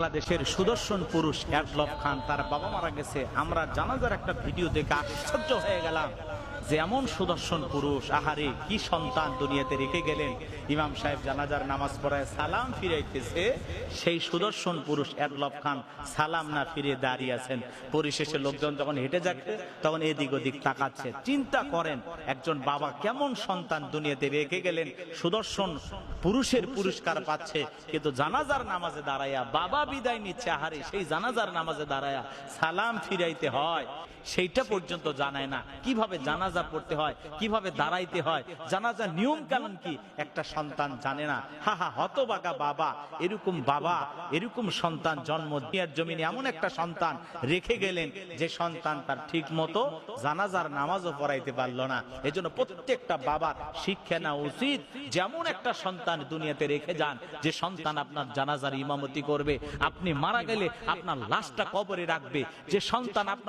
বাংলাদেশের সুদর্শন পুরুষ এডলব খান, তার বাবা মারা গেছে। আমরা জানাজার একটা ভিডিও দেখে আশ্চর্য হয়ে গেলাম যে এমন সুদর্শন পুরুষ, আহারে, কি সন্তান দুনিয়াতে রেখে গেলেন? ইমাম সাহেব জানাজার নামাজ পড়ায় সালাম ফিরাইতেছে, সেই সুদর্শন পুরুষ এডলব খান সালাম না ফিরে দাঁড়িয়ে আছেন। পরিশেষে লোকজন যখন হেঁটে যাচ্ছে, তখন এদিক ওদিক তাকাচ্ছে। চিন্তা করেন, একজন বাবা কেমন সন্তান দুনিয়াতে রেখে গেলেন? সুদর্শন পুরুষের পুরস্কার পাচ্ছে, কিন্তু জানাজার নামাজে দাঁড়াইয়া বাবা বিদায় নিচ্ছে, আহারে সেই জানাজার নামাজে দাঁড়াইয়া সালাম ফিরাইতে হয়। সেইটা পর্যন্ত জানায় না। কীভাবে জানাজা পড়তে হয়, কীভাবে দাঁড়াইতে হয় জানাজার নিয়ম কানুন কি, একটা সন্তান জানে না। হা হা, হতবাগা বাবা, এরকম বাবা, এরকম সন্তান জন্ম দিয়ার জমিনে এমন একটা সন্তান রেখে গেলেন যে সন্তান তার ঠিক মতো জানাজার নামাজও পড়াইতে পারল না। এজন্য প্রত্যেকটা বাবার শিক্ষা নেওয়া উচিত। যেমন একটা সন্তান দুনিয়াতে রেখে যান, যে সন্তান আপনার জানাজার ইমামতি করবে, আপনি মারা গেলে আপনার লাশটা কবরে রাখবে, যে সন্তান আপনার